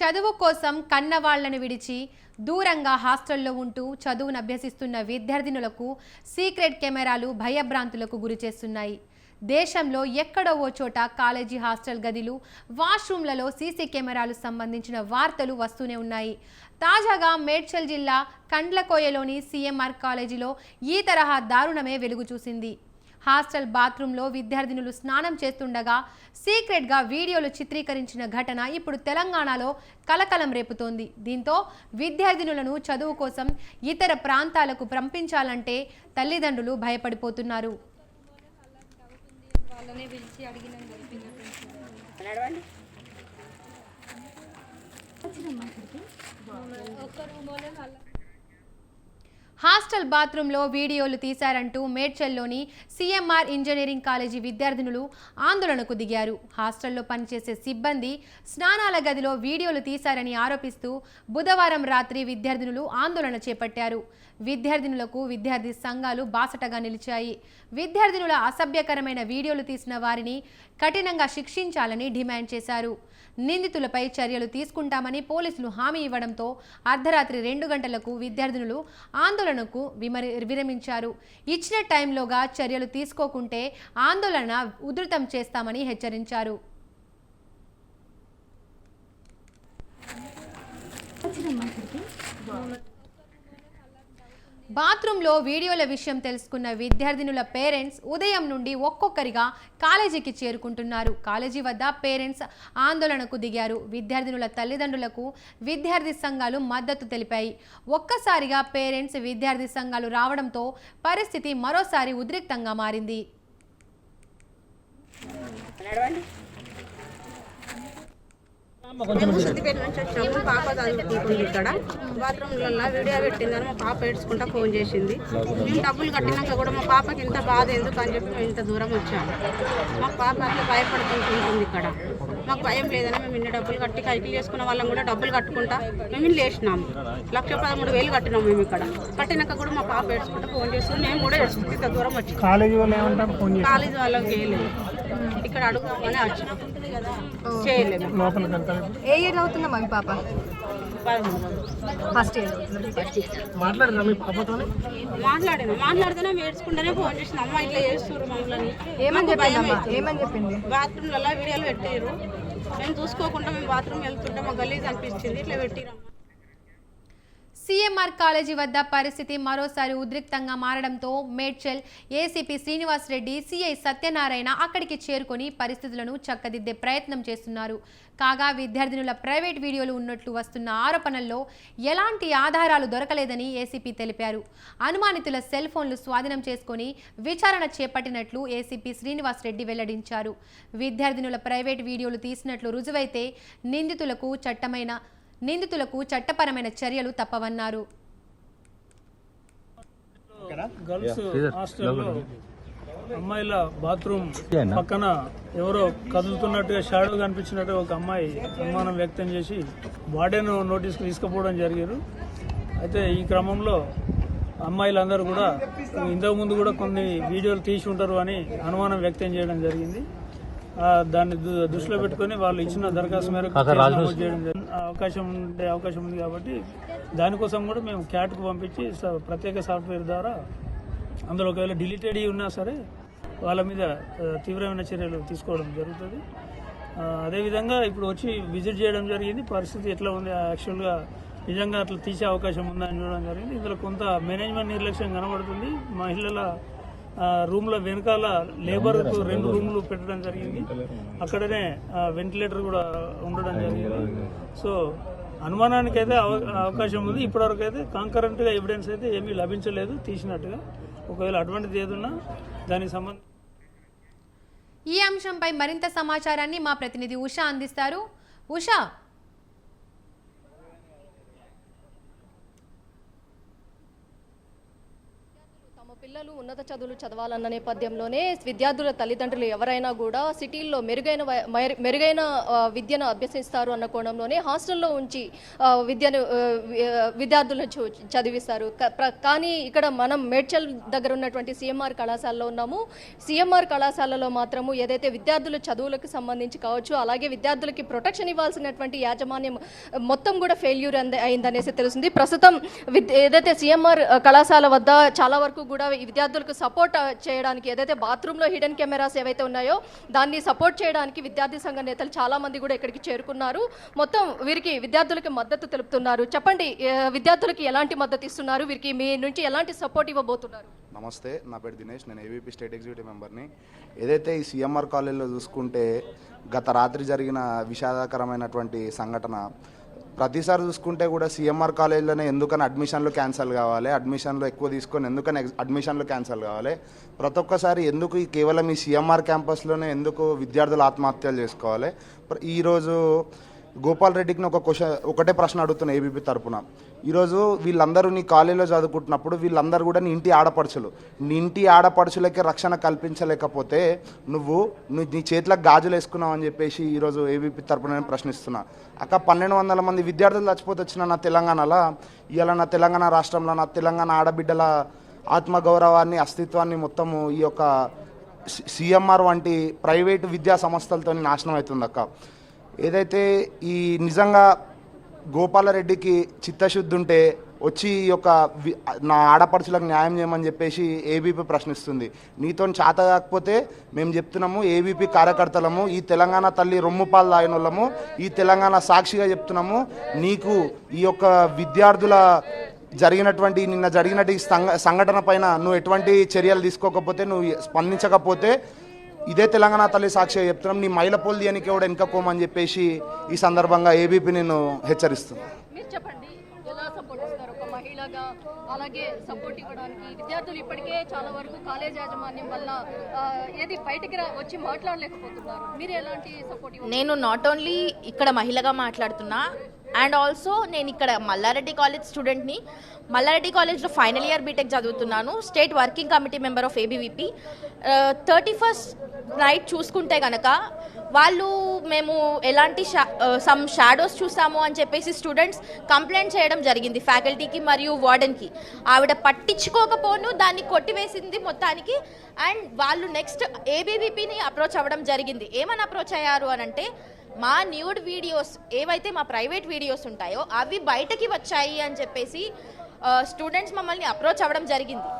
చదువు కోసం కన్నవాళ్ళను విడిచి దూరంగా హాస్టల్లో ఉంటూ చదువును అభ్యసిస్తున్న విద్యార్థినులకు సీక్రెట్ కెమెరాలు భయభ్రాంతులకు గురిచేస్తున్నాయి దేశంలో ఎక్కడో ఓ చోట కాలేజీ హాస్టల్ గదిలు వాష్రూమ్లలో సీసీ కెమెరాలు సంబంధించిన వార్తలు వస్తూనే ఉన్నాయి. తాజాగా మేడ్చల్ జిల్లా కండ్లకోయలోని సీఎంఆర్ కాలేజీలో ఈ తరహా దారుణమే వెలుగు చూసింది హాస్టల్ బాత్రూంలో విద్యార్థినులు స్నానం చేస్తుండగా సీక్రెట్గా వీడియోలు చిత్రీకరించిన ఘటన ఇప్పుడు తెలంగాణలో కలకలం రేపుతోంది. దీంతో విద్యార్థినులను చదువు కోసం ఇతర ప్రాంతాలకు పంపించాలంటే తల్లిదండ్రులు భయపడిపోతున్నారు. ఒక్క హాస్టల్ బాత్రూంలో వీడియోలు తీశారంటూ మేడ్చల్లోని సీఎంఆర్ ఇంజనీరింగ్ కాలేజీ విద్యార్థినులు ఆందోళనకు దిగారు. హాస్టల్లో పనిచేసే సిబ్బంది స్నానాల గదిలో వీడియోలు తీశారని ఆరోపిస్తూ బుధవారం రాత్రి విద్యార్థినులు ఆందోళన చేపట్టారు. విద్యార్థినులకు విద్యార్థి సంఘాలు బాసటగా నిలిచాయి. విద్యార్థినుల అసభ్యకరమైన వీడియోలు తీసిన వారిని కఠినంగా శిక్షించాలని డిమాండ్ చేశారు. నిందితులపై చర్యలు తీసుకుంటామని పోలీసులు హామీ ఇవ్వడంతో అర్ధరాత్రి రెండు గంటలకు విద్యార్థినులు ఆందోళనకు విమరి విరమించారు. ఇచ్చిన టైంలోగా చర్యలు తీసుకోకుంటే ఆందోళన ఉధృతం చేస్తామని హెచ్చరించారు. బాత్రూంలో వీడియోల విషయం తెలుసుకున్న విద్యార్థినుల పేరెంట్స్ ఉదయం నుండి ఒక్కొక్కరిగా కాలేజీకి చేరుకుంటున్నారు. కాలేజీ వద్ద పేరెంట్స్ ఆందోళనకు దిగారు. విద్యార్థినుల తల్లిదండ్రులకు విద్యార్థి సంఘాలు మద్దతు తెలిపాయి. ఒక్కసారిగా పేరెంట్స్ విద్యార్థి సంఘాలు రావడంతో పరిస్థితి మరోసారి ఉద్రిక్తంగా మారింది. మేము సిద్దిపేట నుంచి వచ్చాము పాప చదువుకుంటుంది ఇక్కడ బాత్రూమ్లలో వీడియో పెట్టిందని మా పాప ఏడ్చుకుంటా ఫోన్ చేసింది. మేము డబ్బులు కట్టినాక కూడా మా పాపకి ఇంత బాధ ఎందుకు అని చెప్పి మేము ఇంత దూరం వచ్చాము మా పాప అట్లా భయపడుతుంటుంది ఇక్కడ మాకు భయం లేదని మేము ఇన్ని డబ్బులు కట్టి కైకిలు చేసుకున్న వాళ్ళం కూడా డబ్బులు కట్టుకుంటా మేము ఇల్లు వేసినాము లక్ష పదమూడు వేలు కట్టినాము మేము ఇక్కడ కట్టినాక కూడా మా పాప ఏడ్చుకుంటా ఫోన్ చేస్తుంది మేము కూడా ఏడ్చుకుంటే ఇంత దూరం వచ్చాము కాలేజీ వాళ్ళు కాలేజీ వాళ్ళకి చేయలేదు ఇక్కడ అడుగుదామని వచ్చినాం. చేయలేదు. ఏ ఇయర్ అవుతుందా మీ పాప? ఫస్ట్ ఇయర్ మాట్లాడరా మీ పాపతో మాట్లాడాను. మాట్లాడితేనే ఏడ్చుకుంటేనే ఫోన్ చేసిన అమ్మ ఇట్లా చేస్తున్నారు మమ్మల్ని. ఏమని చెప్పిందమ్మా ఏమని చెప్పింది? బాత్రూమ్లలో వీడియోలు పెట్టారు మేము చూసుకోకుండా మేము బాత్రూమ్ వెళ్తుంటే మా గలీజ్ అనిపించింది. ఇట్లా పెట్టిరమ్మ సీఎంఆర్ కాలేజీ వద్ద పరిస్థితి మరోసారి ఉద్రిక్తంగా మారడంతో మేడ్చల్ ఏసీపీ శ్రీనివాస్ రెడ్డి సిఐ సత్యనారాయణ అక్కడికి చేరుకొని పరిస్థితులను చక్కదిద్దే ప్రయత్నం చేస్తున్నారు. కాగా విద్యార్థినుల ప్రైవేట్ వీడియోలు ఉన్నట్లు వస్తున్న ఆరోపణల్లో ఎలాంటి ఆధారాలు దొరకలేదని ఏసీపీ తెలిపారు. అనుమానితుల సెల్ ఫోన్లు స్వాధీనం చేసుకొని విచారణ చేపట్టినట్లు ఏసీపీ శ్రీనివాస్ రెడ్డి వెల్లడించారు. విద్యార్థినుల ప్రైవేట్ వీడియోలు తీసినట్లు రుజువైతే నిందితులకు చట్టమైన నిందితులకు చట్టపరమైన చర్యలు తప్పవన్నారు. గర్ల్స్ హాస్టల్లో అమ్మాయిల బాత్రూమ్ పక్కన ఎవరో కదులుతున్నట్టుగా షాడో కనిపించినట్టు ఒక అమ్మాయి అనుమానం వ్యక్తం చేసి వార్డెన్ నోటీస్కి తీసుకుపోవడం జరిగారు. అయితే ఈ క్రమంలో అమ్మాయిలందరూ కూడా ఇంతకు ముందు కూడా కొన్ని వీడియోలు తీసి ఉంటారు అని అనుమానం వ్యక్తం చేయడం జరిగింది. దాన్ని దు- దృష్టిలో పెట్టుకొని వాళ్ళు ఇచ్చిన దరఖాస్తు మేరకు అవకాశం ఉండే అవకాశం ఉంది కాబట్టి దానికోసం కూడా మేము క్యాట్కు పంపించి ప్రత్యేక సాఫ్ట్వేర్ ద్వారా అందులో ఒకవేళ డిలీటెడ్ ఉన్నా సరే వాళ్ళ మీద తీవ్రమైన చర్యలు తీసుకోవడం జరుగుతుంది. అదేవిధంగా ఇప్పుడు వచ్చి విజిట్ చేయడం జరిగింది. పరిస్థితి ఎట్లా ఉంది? యాక్చువల్గా నిజంగా అట్లా తీసే అవకాశం ఉందా అని చూడడం జరిగింది. ఇందులో కొంత మేనేజ్మెంట్ నిర్లక్ష్యం కనబడుతుంది. మహిళల రూమ్ల వెనకాల లేబర్ రెండు రూమ్లు పెట్టడం జరిగింది. అక్కడనే వెంటిలేటర్ కూడా ఉండడం జరిగింది. సో అనుమానానికి అయితే అవ- అవకాశం ఉంది. ఇప్పటివరకు అయితే కాంకరెంట్గా ఎవిడెన్స్ అయితే ఏమీ లభించలేదు తీసినట్టుగా. ఒకవేళ అటువంటిది ఏదున్నా దానికి సంబంధించి ఈ అంశంపై మరింత సమాచారాన్ని మా ప్రతినిధి ఉషా అందిస్తారు. ఉషా పిల్లలు ఉన్నత చదువులు చదవాలన్న నేపథ్యంలోనే విద్యార్థుల తల్లిదండ్రులు ఎవరైనా కూడా సిటీల్లో మెరుగైన మెరుగైన విద్యను అభ్యసిస్తారు అన్న కోణంలోనే హాస్టల్లో ఉంచి విద్యను విద్యార్థులను చదివిస్తారు. కానీ ఇక్కడ మనం మేడ్చల్ దగ్గర ఉన్నటువంటి సిఎంఆర్ కళాశాలలో ఉన్నాము. సిఎంఆర్ కళాశాలలో మాత్రము ఏదైతే విద్యార్థుల చదువులకు సంబంధించి కావచ్చు అలాగే విద్యార్థులకి ప్రొటెక్షన్ ఇవ్వాల్సినటువంటి యాజమాన్యం మొత్తం కూడా ఫెయిల్యూర్ అయిందనేసి తెలుస్తుంది. ప్రస్తుతం ఏదైతే సిఎంఆర్ కళాశాల వద్ద చాలా వరకు కూడా ఈ విద్యార్థులకు సపోర్ట్ చేయడానికి ఏదైతే బాత్రూంలో హిడెన్ కెమెరాస్ ఏవైతే ఉన్నాయో దాన్ని సపోర్ట్ చేయడానికి విద్యార్థి సంఘ నేతలు చాలా మంది కూడా ఇక్కడికి చేరుకున్నారు. మొత్తం వీరికి విద్యార్థులకి మద్దతు తెలుపుతున్నారు. చెప్పండి విద్యార్థులకి ఎలాంటి మద్దతు ఇస్తున్నారు? వీరికి మీ నుంచి ఎలాంటి సపోర్ట్ ఇవ్వబోతున్నారు? నమస్తే నా పేరు దినేష్. నేను ఏవీపీ స్టేట్ ఎగ్జిక్యూటివ్ మెంబర్ని. ఏదైతే ఈ సిఎంఆర్ కాలేజీలో చూసుకుంటే గత రాత్రి జరిగిన విషాదకరమైనటువంటి సంఘటన ప్రతిసారి చూసుకుంటే కూడా సిఎంఆర్ కాలేజ్లోనే ఎందుకని అడ్మిషన్లు క్యాన్సిల్ కావాలి అడ్మిషన్లు ఎక్కువ తీసుకొని ఎందుకని అడ్మిషన్లు క్యాన్సిల్ కావాలి? ప్రతి ఒక్కసారి ఎందుకు ఈ కేవలం ఈ సిఎంఆర్ క్యాంపస్లోనే ఎందుకు విద్యార్థులు ఆత్మహత్యలు చేసుకోవాలి? ఈరోజు గోపాల్ రెడ్డికి ఒక క్వశ్చన్ ఒకటే ప్రశ్న అడుగుతున్నా ఏబీపీ తరపున. ఈరోజు వీళ్ళందరూ నీ కాలేజీలో చదువుకుంటున్నప్పుడు వీళ్ళందరూ కూడా నీ ఇంటి ఆడపడుచులు. నీ ఇంటి ఆడపడుచులకి రక్షణ కల్పించలేకపోతే నువ్వు నీ నీ చేతులకు గాజులు వేసుకున్నావు అని చెప్పేసి ఈరోజు ఏబీపీ తరపున నేను ప్రశ్నిస్తున్నా. అక్క పన్నెండు వందల మంది విద్యార్థులు చచ్చిపోతే వచ్చిన నా తెలంగాణలో ఇవాళ నా తెలంగాణ రాష్ట్రంలో నా తెలంగాణ ఆడబిడ్డల ఆత్మగౌరవాన్ని అస్తిత్వాన్ని మొత్తము ఈ యొక్క సిఎంఆర్ వంటి ప్రైవేటు విద్యా సంస్థలతో నాశనం అవుతుంది అక్క ఏదైతే ఈ నిజంగా గోపాలరెడ్డికి చిత్తశుద్ధి ఉంటే వచ్చి ఈ యొక్క నా ఆడపడుచులకు న్యాయం చేయమని చెప్పేసి ఏబీపీ ప్రశ్నిస్తుంది. నీతో చేత కాకపోతే మేము చెప్తున్నాము ఏబీపీ కార్యకర్తలము ఈ తెలంగాణ తల్లి రొమ్ముపాలు తాగిన వాళ్ళము ఈ తెలంగాణ సాక్షిగా చెప్తున్నాము నీకు ఈ యొక్క విద్యార్థుల జరిగినటువంటి నిన్న జరిగినటువంటి సంఘ సంఘటన పైన నువ్వు ఎటువంటి చర్యలు తీసుకోకపోతే నువ్వు స్పందించకపోతే ఇదే తెలంగాణ తల్లి సాక్షిగా చెప్తున్నాం. నీ మైల పోలు తీయనికి కూడా వెనుకపోమని చెప్పేసి ఈ సందర్భంగా ఏబీపీ నేను హెచ్చరిస్తున్నాను మీరు చెప్పండి ఎలా సపోర్ట్ ఇస్తారు ఒక మహిళగా? అలాగే సపోర్ట్ ఇవ్వడానికి విద్యార్థులు ఇప్పటికే చాలా వరకు కాలేజ్ యాజమాన్యం వల్ల ఏది బయటికి రా వచ్చి మాట్లాడలేకపోతున్నారు. మీరు ఎలాంటి సపోర్ట్ నేను నాట్ ఓన్లీ ఇక్కడ మహిళగా మాట్లాడుతున్నా అండ్ ఆల్సో నేను ఇక్కడ మల్లారెడ్డి కాలేజ్ స్టూడెంట్ని మల్లారెడ్డి కాలేజ్లో ఫైనల్ ఇయర్ బీటెక్ చదువుతున్నాను. State working committee member of ABVP thirty first night చూసుకుంటే కనుక వాళ్ళు మేము ఎలాంటి షా uh, సమ్ షాడోస్ చూసాము అని చెప్పేసి స్టూడెంట్స్ కంప్లైంట్ చేయడం జరిగింది ఫ్యాకల్టీకి మరియు వార్డెన్కి ఆవిడ పట్టించుకోకపోను దాన్ని కొట్టివేసింది మొత్తానికి. అండ్ వాళ్ళు నెక్స్ట్ ఏబీవీపీని అప్రోచ్ అవ్వడం జరిగింది. ఏమని అప్రోచ్ అయ్యారు అని అంటే మా న్యూడ్ వీడియోస్ ఏవైతే మా ప్రైవేట్ వీడియోస్ ఉంటాయో అవి బయటకి వచ్చాయి అని చెప్పేసి స్టూడెంట్స్ మమ్మల్ని అప్రోచ్ అవ్వడం జరిగింది.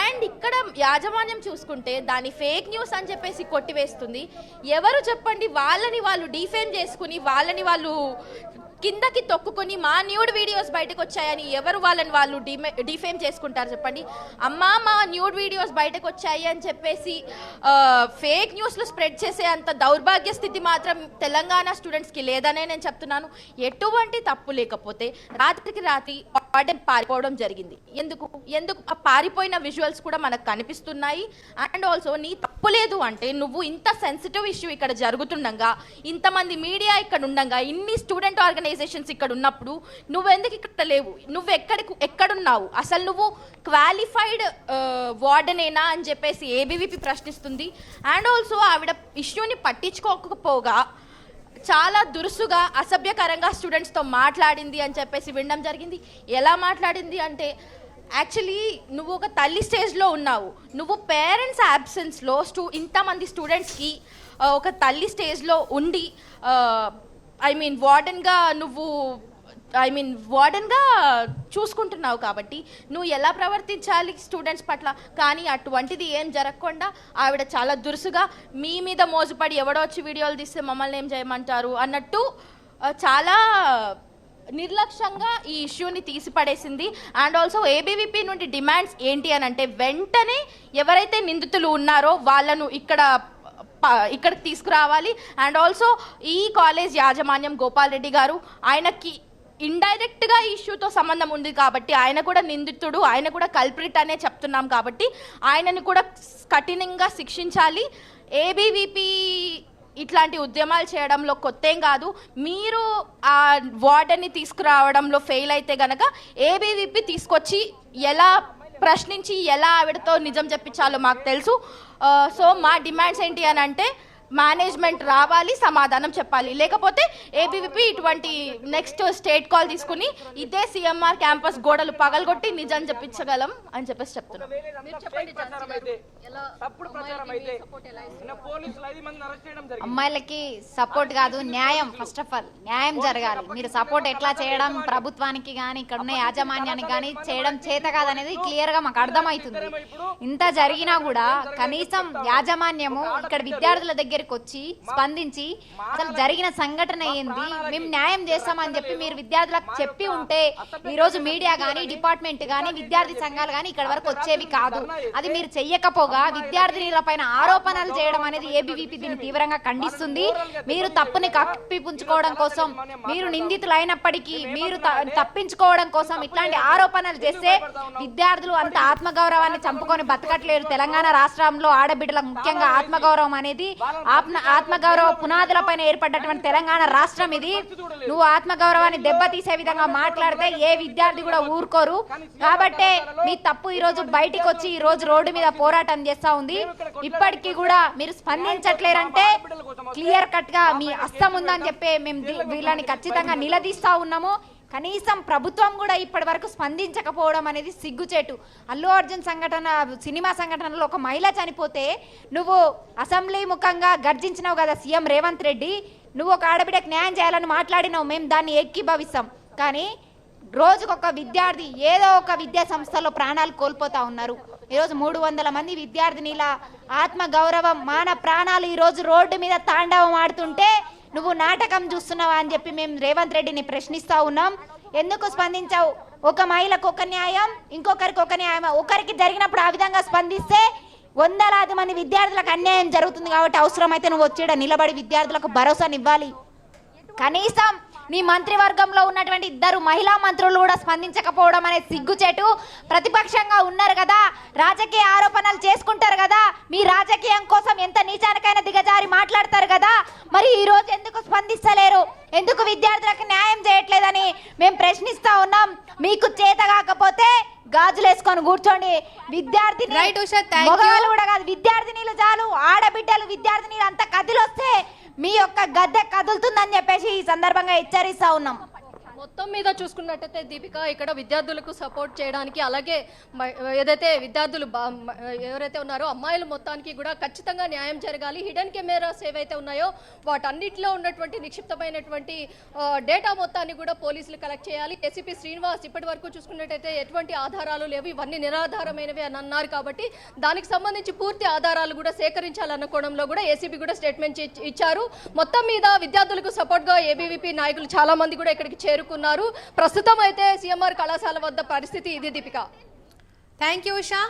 అండ్ ఇక్కడ యాజమాన్యం చూసుకుంటే దాని ఫేక్ న్యూస్ అని చెప్పేసి కొట్టివేస్తుంది. ఎవరు చెప్పండి? వాళ్ళని వాళ్ళు డిఫేమ్ చేసుకుని వాళ్ళని వాళ్ళు కిందకి తొక్కుకొని మా న్యూడ్ వీడియోస్ బయటకు వచ్చాయని ఎవరు వాళ్ళని వాళ్ళు డిమే డిఫేమ్ చేసుకుంటారు చెప్పండి? అమ్మా మా న్యూడ్ వీడియోస్ బయటకు వచ్చాయి అని చెప్పేసి ఫేక్ న్యూస్లు స్ప్రెడ్ చేసే అంత దౌర్భాగ్య స్థితి మాత్రం తెలంగాణ స్టూడెంట్స్కి లేదనే నేను చెప్తున్నాను. ఎటువంటి తప్పు లేకపోతే రాత్రికి రాత్రి వార్డెన్ పారిపోవడం జరిగింది. ఎందుకు? ఎందుకు? ఆ పారిపోయిన విజువల్స్ కూడా మనకు కనిపిస్తున్నాయి. అండ్ ఆల్సో నీ తప్పు లేదు అంటే నువ్వు ఇంత సెన్సిటివ్ ఇష్యూ ఇక్కడ జరుగుతుండగా ఇంతమంది మీడియా ఇక్కడ ఉండగా ఇన్ని స్టూడెంట్ ఆర్గనైజేషన్స్ ఇక్కడ ఉన్నప్పుడు నువ్వెందుకు ఇక్కడ లేవు? నువ్వు ఎక్కడికి ఎక్కడున్నావు? అసలు నువ్వు క్వాలిఫైడ్ వార్డనేనా అని చెప్పేసి ఏబీవీపీ ప్రశ్నిస్తుంది. అండ్ ఆల్సో ఆవిడ ఇష్యూని పట్టించుకోకపోగా చాలా దురుసుగా అసభ్యకరంగా స్టూడెంట్స్తో మాట్లాడింది అని చెప్పేసి వినడం జరిగింది. ఎలా మాట్లాడింది అంటే యాక్చువల్లీ నువ్వు ఒక తల్లి స్టేజ్లో ఉన్నావు. నువ్వు పేరెంట్స్ యాబ్సెన్స్లో స్టూ ఇంతమంది స్టూడెంట్స్కి ఒక తల్లి స్టేజ్లో ఉండి ఐ మీన్ వార్డెన్గా నువ్వు ఐ మీన్ వార్డెన్గా చూసుకుంటున్నావు కాబట్టి నువ్వు ఎలా ప్రవర్తించాలి స్టూడెంట్స్ పట్ల? కానీ అటువంటిది ఏం జరగకుండా ఆవిడ చాలా దురుసుగా మీ మీద మోజుపడి ఎవడో వచ్చి వీడియోలు తీస్తే మమ్మల్ని ఏం చేయమంటారు అన్నట్టు చాలా నిర్లక్ష్యంగా ఈ ఇష్యూని తీసిపడేసింది. అండ్ ఆల్సో ఏబీవీపీ నుండి డిమాండ్స్ ఏంటి అని అంటే వెంటనే ఎవరైతే నిందితులు ఉన్నారో వాళ్ళను ఇక్కడ ఇక్కడ ఇక్కడికి తీసుకురావాలి. అండ్ ఆల్సో ఈ కాలేజ్ యాజమాన్యం గోపాల్ రెడ్డి గారు ఆయనకి ఇండైరెక్ట్గా ఈ ఇష్యూతో సంబంధం ఉంది కాబట్టి ఆయన కూడా నిందితుడు ఆయన కూడా కల్ప్రిట్ అనే చెప్తున్నాం కాబట్టి ఆయనను కూడా కఠినంగా శిక్షించాలి. ఏబీవీపీ ఇట్లాంటి ఉద్యమాలు చేయడంలో కొత్తేం కాదు. మీరు ఆ వార్డర్ని తీసుకురావడంలో ఫెయిల్ అయితే గనక ఏబీవీపీ తీసుకొచ్చి ఎలా ప్రశ్నించి ఎలా ఆవిడతో నిజం చెప్పించాలో మాకు తెలుసు. సో మా డిమాండ్స్ ఏంటి అని అంటే మేనేజ్మెంట్ రావాలి సమాధానం చెప్పాలి. లేకపోతే ఏబీవీపీ ఇటువంటి నెక్స్ట్ స్టేట్ కాల్ తీసుకుని ఇదే సిఎంఆర్ క్యాంపస్ గోడలు పగలగొట్టి నిజం చెప్పించగలం అని చెప్పేసి చెప్తున్నాం. అమ్మాయిలకి సపోర్ట్ కాదు న్యాయం ఫస్ట్ ఆఫ్ ఆల్ న్యాయం జరగాలి. మీరు సపోర్ట్ ఎట్లా చేయడం ప్రభుత్వానికి కానీ ఇక్కడ ఉన్న యాజమాన్యానికి కానీ చేయడం చేత కాదనేది క్లియర్గా మాకు అర్థమవుతుంది. ఇంత జరిగినా కూడా కనీసం యాజమాన్యము ఇక్కడ విద్యార్థుల దగ్గరికి వచ్చి స్పందించి అసలు జరిగిన సంఘటన ఏంది? మేము న్యాయం చేస్తామని చెప్పి మీరు విద్యార్థులకు చెప్పి ఉంటే ఈ రోజు మీడియా కానీ డిపార్ట్మెంట్ కానీ విద్యార్థి సంఘాలు కానీ ఇక్కడ వరకు వచ్చేవి కాదు. అది మీరు చెయ్యకపోగా విద్యార్థినిల పైన ఆరోపణలు చేయడం అనేది ఏబీవీపీ దీన్ని తీవ్రంగా ఖండిస్తుంది. మీరు తప్పుని కప్పిపుంచుకోవడం కోసం మీరు నిందితులు అయినప్పటికీ మీరు తప్పించుకోవడం కోసం ఇట్లాంటి ఆరోపణలు చేస్తే విద్యార్థులు అంత ఆత్మగౌరవాన్ని చంపుకొని బతకట్లేరు. తెలంగాణ రాష్ట్రంలో ఆడబిడ్డలకు ముఖ్యంగా ఆత్మగౌరవం అనేది ఆత్మ ఆత్మగౌరవ పునాదులపైన ఏర్పడ్డటువంటి తెలంగాణ రాష్ట్రం ఇది. నువ్వు ఆత్మగౌరవాన్ని దెబ్బతీసే విధంగా మాట్లాడితే ఏ విద్యార్థి కూడా ఊరుకోరు. కాబట్టే మీ తప్పు ఈరోజు బయటికి వచ్చి ఈ రోజు రోడ్డు మీద పోరాటం చేస్తా ఉంది. ఇప్పటికీ కూడా మీరు స్పందించట్లేరంటే క్లియర్ కట్గా మీ అస్తం ఉందని చెప్పి మేము వీళ్ళని ఖచ్చితంగా నిలదీస్తా ఉన్నాము. కనీసం ప్రభుత్వం కూడా ఇప్పటి వరకు స్పందించకపోవడం అనేది సిగ్గుచేటు. అల్లు అర్జున్ సంఘటన సినిమా సంఘటనలో ఒక మహిళ చనిపోతే నువ్వు అసెంబ్లీ ముఖంగా గర్జించినావు కదా సీఎం రేవంత్ రెడ్డి. నువ్వు ఒక ఆడబిడ్డకు న్యాయం చేయాలని మాట్లాడినావు మేము దాన్ని ఎక్కిభవిస్తాం కానీ రోజుకొక విద్యార్థి ఏదో ఒక విద్యా సంస్థలో ప్రాణాలు కోల్పోతా ఉన్నారు. ఈరోజు మూడు వందల మంది విద్యార్థినిల ఆత్మ గౌరవం మాన ప్రాణాలు ఈరోజు రోడ్డు మీద తాండవం ఆడుతుంటే నువ్వు నాటకం చూస్తున్నావా అని చెప్పి మేము రేవంత్ రెడ్డిని ప్రశ్నిస్తా ఉన్నాం. ఎందుకు స్పందించావు? ఒక మహిళకు ఒక న్యాయం ఇంకొకరికి ఒక న్యాయం ఒకరికి జరిగినప్పుడు ఆ విధంగా స్పందిస్తే వందలాది మంది విద్యార్థులకు అన్యాయం జరుగుతుంది కాబట్టి అవసరమైతే నువ్వు వచ్చేడ నిలబడి విద్యార్థులకు భరోసానివ్వాలి. కనీసం నీ మంత్రివర్గంలో ఉన్నటువంటి ఇద్దరు మహిళా మంత్రులు కూడా స్పందించకపోవడం అనేది సిగ్గుచేటు. ప్రతిపక్షంగా ఉన్నారు కదా రాజకీయ ఆరోపణలు చేసుకుంటారు కదా మీ రాజకీయం కోసం ఎంత నీచానికైనా దిగజారి మాట్లాడతారు కదా మరి ఈ రోజు ఎందుకు స్పందిస్తలేరు? ఎందుకు విద్యార్థులకు న్యాయం చేయట్లేదని మేము ప్రశ్నిస్తా ఉన్నాం. మీకు చేత కాకపోతే గాజులు వేసుకొని కూర్చోండి. మగవాళ్ళు కూడా కాదు విద్యార్థినీలు చాలు. ఆడబిడ్డలు విద్యార్థినీలు అంతా కదిలొస్తే మీ యొక్క గద్దె కదులుతుందని చెప్పేసి ఈ సందర్భంగా హెచ్చరిస్తా ఉన్నాం. మొత్తం మీద చూసుకున్నట్టయితే దీపిక ఇక్కడ విద్యార్థులకు సపోర్ట్ చేయడానికి అలాగే ఏదైతే విద్యార్థులు బా- ఎవరైతే ఉన్నారో అమ్మాయిలు మొత్తానికి కూడా ఖచ్చితంగా న్యాయం జరగాలి. హిడెన్ కెమెరాస్ ఏవైతే ఉన్నాయో వాటన్నిటిలో ఉన్నటువంటి నిక్షిప్తమైనటువంటి డేటా మొత్తాన్ని కూడా పోలీసులు కలెక్ట్ చేయాలి. ఏసీపీ శ్రీనివాస్ ఇప్పటి వరకు చూసుకున్నట్టయితే ఎటువంటి ఆధారాలు లేవు. ఇవన్నీ నిరాధారమైనవి అని అన్నారు కాబట్టి దానికి సంబంధించి పూర్తి ఆధారాలు కూడా సేకరించాలన్న కోణంలో కూడా ఏసీబీ కూడా స్టేట్మెంట్ ఇచ్చారు. మొత్తం మీద విద్యార్థులకు సపోర్ట్గా ఏబీవీపీ నాయకులు చాలా మంది కూడా ఇక్కడికి చేరుకు చేరుకున్నారు ప్రస్తుతం అయితే సిఎంఆర్ కళాశాల వద్ద పరిస్థితి ఇది దీపిక. Thank you Usha.